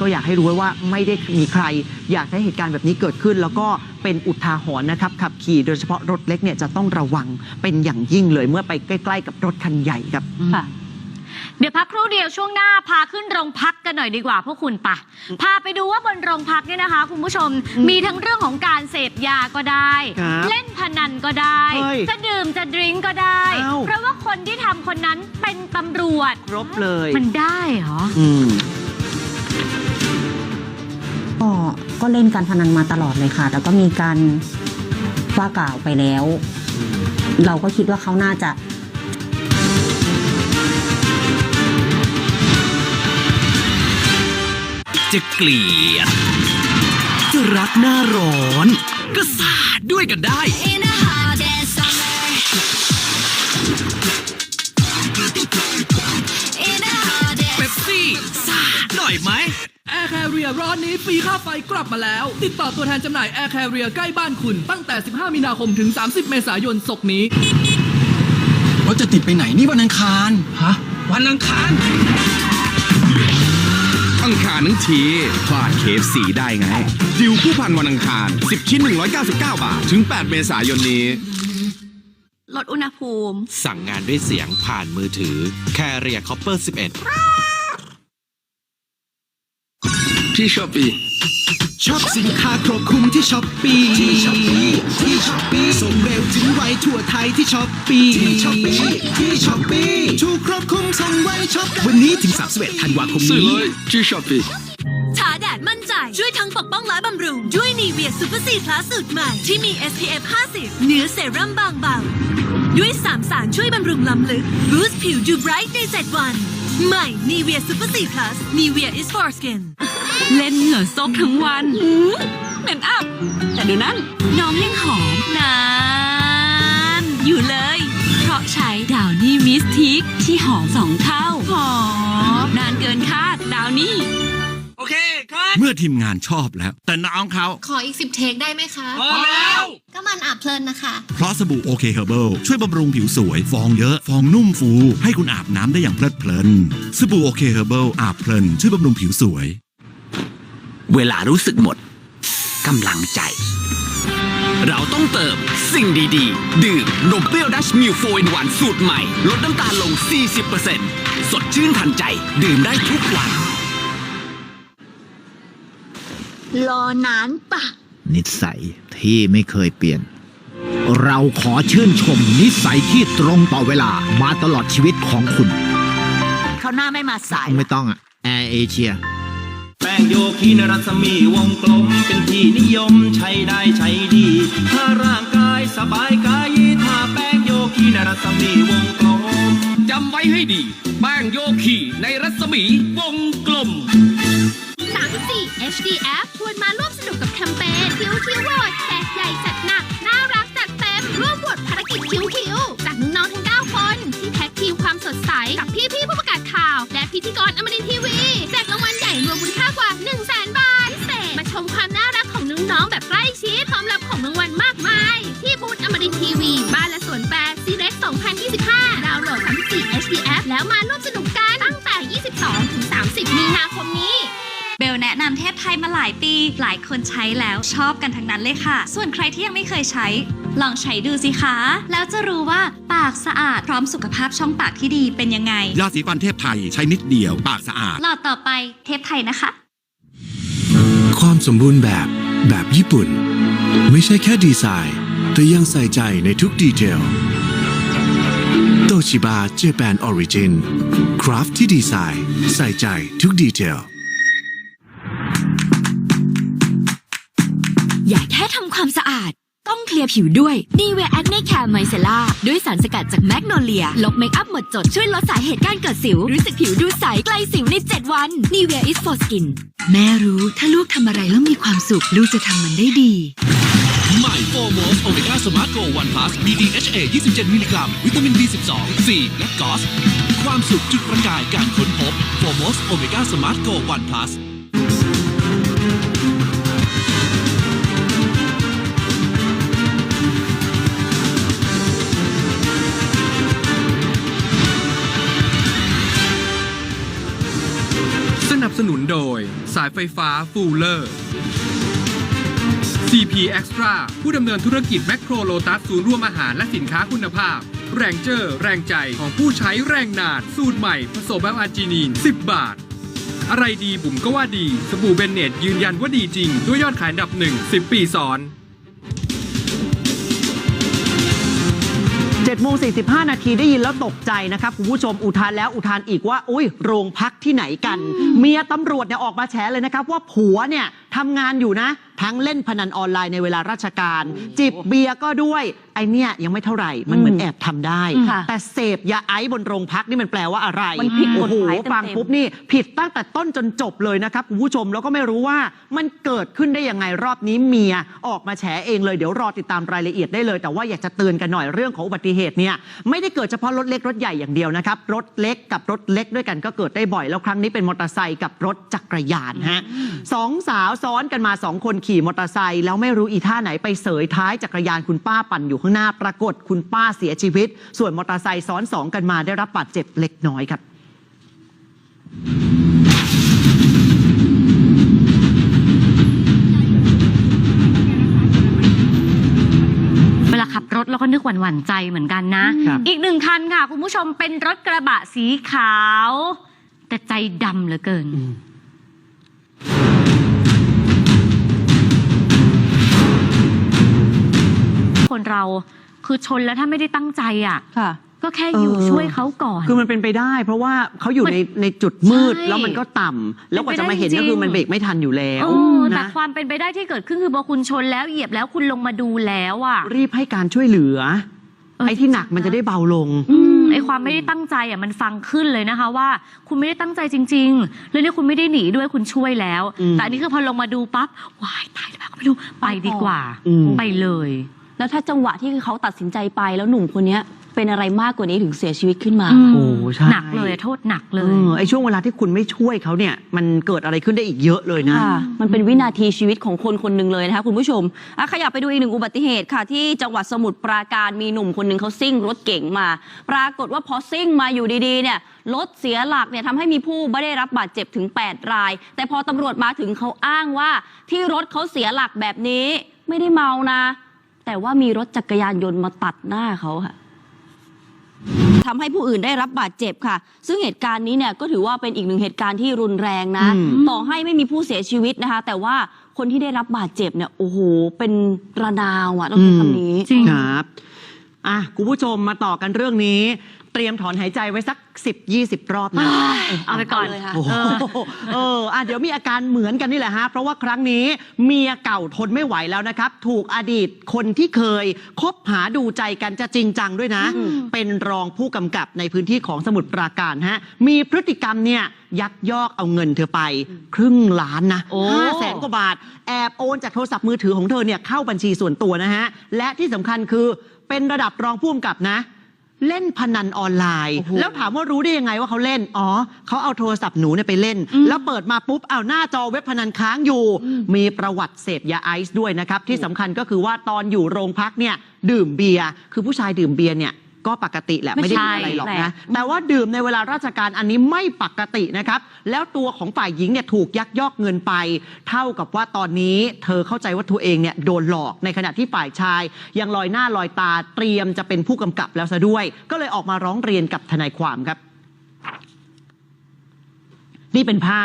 ก็อยากให้รู้ไว้ว่าไม่ได้มีใคร อยากให้เหตุการณ์แบบนี้เกิดขึ้น แล้วก็เป็นอุทาหรณ์นะครับขับขี่โดยเฉพาะรถเล็กเนี่ยจะต้องระวังเป็นอย่างยิ่งเลยเมื่อไปใกล้ ๆ กับรถคันใหญ่ครับค่ะเดี๋ยวพักครู่เดียวช่วงหน้าพาขึ้นโรงพักกันหน่อยดีกว่าพวกคุณปะพาไปดูว่าบนโรงพักเนี่ยนะคะ คุณผู้ชมอืมมีทั้งเรื่องของการเสพยาก็ได้ครับเล่นพนันก็ได้เฮ้ยจะดื่มจะดริงก์ก็ได้เอ้าเพราะว่าคนที่ทำคนนั้นเป็นตำรวจครบเลย มันได้เหรอ ก็เล่นการพนันมาตลอดเลยค่ะ แล้วก็มีการว่ากล่าวไปแล้ว เราก็คิดว่าเขาน่าจะจะเกลียด จะรักหน้าร้อน ก็สาดด้วยกันได้ ร์แค r เรียร้อนนี้ฟรีค่าไฟกลับมาแล้ว ติดต่อตัวแทนจำหน่ายแอร์แค r เรียใกล้บ้านคุณ ตั้งแต่ 15 มีนาคมถึง 30 เมษายนศกนี้ รถจะติดไปไหนนี่วันอังคาร ฮะ วันอังคาร อังคารทั้งทีพลาดเคฟสีได้ไง ดิวผู้พันวันอังคาร 10 ชิ้น 199 บาท ถึง 8 เมษายนนี้ ลดอุณหภูมิ สั่งงานด้วยเสียงผ่านมือถือ แคเรียคอปเปอร์ 11 ที่ช้อปปี้ชอบสินค้าครบคลุมที่ช้อปปีที่ช้อปปีที่ช้อปปีส่งเร็วถึงไวทั่วไทยที่ช้อปปีที่ช้อปปีที่ช้อปปีถูกครบคลุมส่งไวช็อปวันนี้ถึง31ธันวาคมซื้อนี้เลยที่ช้อปปี้ทาแดดมั่นใจ ช่วยทั้งปกป้องและบำรุง ด้วยนีเวียซูเปอร์ซีพลัสสูตรใหม่ ที่มี SPF 50 เนื้อเซรั่มบางเบา ด้วย3สารช่วยบำรุงล้ำลึกบูสต์ผิวดูไบรท์ใน 7 วัน ใหม่นีเวียซูเปอร์ซีพลัสนีเวีย is for skin เล่นเหงื่อซบทั้งวันเหม็นอับ แต่ดูนั่นน้องยังหอมนานอยู่เลย เพราะใช้ดาวนี่มิสทิกที่หอมสองเท่าหอมนานเกินคาดดาวนี่ โอเคครับเมื่อทีมงานชอบแล้ว แต่น้องเขาขออีกสิบเทคได้ไหมคะ พอแล้ว ก็มันอาบเพลินนะคะ เพราะสบู่โอเคเฮอร์เบิลช่วยบำรุงผิวสวย ฟองเยอะ ฟองนุ่มฟู ให้คุณอาบน้ำได้อย่างเพลิดเพลิน สบู่โอเคเฮอร์เบิลอาบเพลินช่วยบำรุงผิวสวย เวลารู้สึกหมดกำลังใจ เราต้องเติมสิ่งดีๆ ดื่มนมเปรี้ยวดัชมิลโฟอินวันสูตรใหม่ ลดน้ำตาลลง 40%สดชื่นทันใจ ดื่มได้ทุกวัน รอนานปะ นิสัยที่ไม่เคยเปลี่ยน เราขอชื่นชมนิสัยที่ตรงต่อเวลามาตลอดชีวิตของคุณ เขาหน้าไม่มาสาย ไม่ต้องอะแอร์เอเชียแป้ งโยคีนรัศมีวงกลมเป็นที่นิยมใช้ได้ใช้ดี ถ้าร่างกายสบายกายถ้าแป้งโยคีนรัศมีวงกลมจำไว้ให้ดี แป้งโยคีในรัศมีวงกลม 34 HDF ชวนมาร่วมสนุกกับแคมเปญคิวคิวโหวตแจกใหญ่จัดหนัก น่ารักจัดเต็ม ร่วมโหวตภารกิจคิวคิวจากน้องๆทั้ง 9 คน ที่แท็กทีมความสดใส กับพี่ๆผู้ประกาศข่าว และพิธีกร 34 HDF แล้วมาร่วมสนุกกันตั้งแต่ 22 ถึง 30 มีนาคมนี้ เบลแนะนำเทพไทยมาหลายปี หลายคนใช้แล้วชอบกันทั้งนั้นเลยค่ะ ส่วนใครที่ยังไม่เคยใช้ ลองใช้ดูสิคะ แล้วจะรู้ว่าปากสะอาดพร้อมสุขภาพช่องปากที่ดีเป็นยังไง ยาสีฟันเทพไทยใช้นิดเดียว ปากสะอาด หลอดต่อไปเทพไทยนะคะ ความสมบูรณ์แบบแบบญี่ปุ่น ไม่ใช่แค่ดีไซน์ แต่ยังใส่ใจในทุกดีเทล โตชิบะเจแปนออริจินคราฟที่ดีไซน์ใส่ใจทุกดีเทล อย่าแค่ทำความสะอาด ต้องเคลียร์ผิวด้วย n i v e a Acne Care Micellar ด้วยสารสกัดจากแมกโนเลีย ลบเมคอัพหมดจดช่วยลดสาเหตุการเกิดสิว รู้สึกผิวดูใสไกลสิวใน 7 วัน n i v e a is for skin แม่รู้ถ้าลูกทำอะไรแล้วมีความสุข ลูกจะทำมันได้ดีใหม่ โฟโมสโอเมก้าสมาร์ทโกวันพลัส BDHA 27 มิลลิกรัม วิตามิน B12 C และกอส ความสุขจุดประกายการค้นพบโฟโมสโอเมก้าสมาร์ทโกวันพลัสสนับสนุนโดยสายไฟฟ้าฟูลเลอร์ CP Extra ผู้ดำเนินธุรกิจแมคโครโลตัสศูนย์รวมอาหารและสินค้าคุณภาพ แรงเจอร์แรงใจของผู้ใช้แรงนาน สูตรใหม่ผสมแบบอาร์จินีน 10 บาท อะไรดีบุ๋มก็ว่าดี สบู่เบนเนตยืนยันว่าดีจริง ด้วยยอดขายอันดับหนึ่ง10 ปีซ้อน7โมง45 นาทีได้ยินแล้วตกใจนะครับ คุณผู้ชมอุทานแล้วอุทานอีกว่า อุ้ยโรงพักที่ไหนกัน เมียตำรวจเนี่ยออกมาแฉเลยนะครับ ว่าผัวเนี่ยทำงานอยู่นะทั้งเล่นพนันออนไลน์ในเวลาราชการ จิบเบียร์ก็ด้วยไอเนี่ยยังไม่เท่าไหร่มันเหมือนแอบทำได้ ค่ะแต่เสพยาไอซ์บนโรงพักนี่มันแปลว่าอะไรมันผิดกฎโอ้โหหมายเต็มๆฟังปุ๊บนี่ผิดตั้งแต่ต้นจนจบเลยนะครับคุณผู้ชมแล้วก็ไม่รู้ว่ามันเกิดขึ้นได้ยังไงรอบนี้เมียออกมาแฉเองเลยเดี๋ยวรอติดตามรายละเอียดได้เลย แต่ว่าอยากจะเตือนกันหน่อยเรื่องของอุบัติเหตุเนี่ยไม่ได้เกิดเฉพาะรถเล็กรถใหญ่อย่างเดียวนะครับรถเล็กกับรถเล็กด้วยกันก็เกิดได้บ่อยแล้วครั้งนี้เป็นมอเตอร์ไซค์กับรถจักรยานฮะสองสาวซ้อนกันมาสองคนขี่มอเตอร์ไซค์แล้วไม่รู้อีท่าไหนไปเสยท้ายจักรยานคุณป้าปั่นอยู่ข้างหน้าปรากฏคุณป้าเสียชีวิต ส่วนมอเตอร์ไซค์ซ้อนสองกันมาได้รับบาดเจ็บเล็กน้อยครับเวลาขับรถแล้วก็นึกหวั่นหวั่นๆใจเหมือนกันนะครับอีกหนึ่งคันค่ะ คุณผู้ชมเป็นรถกระบะสีขาว แต่ใจดำเหลือเกิน คนเรา คือชนแล้วถ้าไม่ได้ตั้งใจอะ ค่ะ ก็แค่อยู่เออ ช่วยเขาก่อน คือมันเป็นไปได้ เพราะว่าเขาอยู่มันในในจุดมืดใช่แล้วมันก็ต่ำแล้วกว่าจะมาเห็นเป็นไปได้ก็คือจริงมันเบรกไม่ทันอยู่แล้วโอ้แต่นะความเป็นไปได้ที่เกิดขึ้นคือพอคุณชนแล้วเหยียบแล้วคุณลงมาดูแล้วอะ รีบให้การช่วยเหลือ เออไอ้ที่หนักมันจะได้เบาลง อืมไอความไม่ได้ตั้งใจอะมันฟังขึ้นเลยนะคะว่า คุณไม่ได้ตั้งใจจริง ๆ แล้วเนี่ยคุณไม่ได้หนีด้วยคุณช่วยแล้ว อืมแต่อันนี้คือพอลงมาดูปั๊บวายตายแล้วก็ไม่รู้ไปดีกว่า อืม ไปเลย แล้วถ้าจังหวะที่เขาตัดสินใจไปแล้วหนุ่มคนเนี้ยเป็นอะไรมากกว่านี้ถึงเสียชีวิตขึ้นมา อืม โอ้ใช่หนักเลยโทษหนักเลเอย อไอ้ช่วงเวลาที่คุณไม่ช่วยเขาเนี่ย มันเกิดอะไรขึ้นได้อีกเยอะเลยนะ ค่ะมันเป็นวินาทีชีวิตของคนคนหนึ่งเลยนะคะคุณผู้ชมอะขยับไปดูอีกหนึ่งอุบัติเหตุค่ะ ที่จังหวัดสมุทรปราการมีหนุ่มคนหนึ่งเขาซิ่งรถเก๋งมา ปรากฏว่าพอซิ่งมาอยู่ดีๆเนี่ยรถเสียหลักเนี่ยทำให้มีผู้ไม่ได้รับบาดเจ็บถึง 8 ราย แต่พอตำรวจมาถึงเขาอ้างว่าที่รถเขาเสียหลักแบบนี้ไม่ได้เมานะ แต่ว่ามีรถจักรยานยนต์มาตัดหน้าเขาค่ะทำให้ผู้อื่นได้รับบาดเจ็บค่ะ ซึ่งเหตุการณ์นี้เนี่ยก็ถือว่าเป็นอีกหนึ่งเหตุการณ์ที่รุนแรงนะอืมต่อให้ไม่มีผู้เสียชีวิตนะคะ แต่ว่าคนที่ได้รับบาดเจ็บเนี่ยโอ้โหเป็นระนาวอะต้องใช้คำนี้จริงครับ อะคุณผู้ชมมาต่อกันเรื่องนี้ เตรียมถอนหายใจไว้สัก 10 20 รอบนะเอาไปก่อนเอาเลยค่ะ โอ้โหเอออะเดี๋ยวมีอาการเหมือนกันนี่แหละฮะ เพราะว่าครั้งนี้เมียเก่าทนไม่ไหวแล้วนะครับ ถูกอดีตคนที่เคยคบหาดูใจกันจะจริงจังด้วยนะ เป็นรองผู้กำกับในพื้นที่ของสมุทรปราการฮะ มีพฤติกรรมเนี่ยยักยอกเอาเงินเธอไป ครึ่งล้านนะโอ้ ห้าแสนกว่าบาท แอบโอนจากโทรศัพท์มือถือของเธอเนี่ยเข้าบัญชีส่วนตัวนะฮะ และที่สำคัญคือ เป็นระดับรองผู้กำกับนะ เล่นพนันออนไลน์ แล้วถามว่ารู้ได้ยังไงว่าเขาเล่น อ๋อเขาเอาโทรศัพท์หนูเนี่ยไปเล่น แล้วเปิดมาปุ๊บเอาหน้าจอเว็บพนันค้างอยู่ มีประวัติเสพยาไอซ์ด้วยนะครับ ที่สำคัญก็คือว่าตอนอยู่โรงพักเนี่ยดื่มเบียร์คือผู้ชายดื่มเบียร์เนี่ย ก็ปกติแหละไม่ไม่ได้ใช่มีอะไรหรอกแปลนะกแต่ว่าดื่มในเวลาราชการอันนี้ไม่ปกตินะครับ แล้วตัวของฝ่ายหญิงเนี่ยถูกยักยอกเงินไป เท่ากับว่าตอนนี้เธอเข้าใจว่าตัวเองเนี่ยโดนหลอกในขณะที่ฝ่ายชาย ยังลอยหน้าลอยตาเตรียมจะเป็นผู้กำกับแล้วซะด้วย ก็เลยออกมาร้องเรียนกับทนายความครับ นี่เป็นภาพ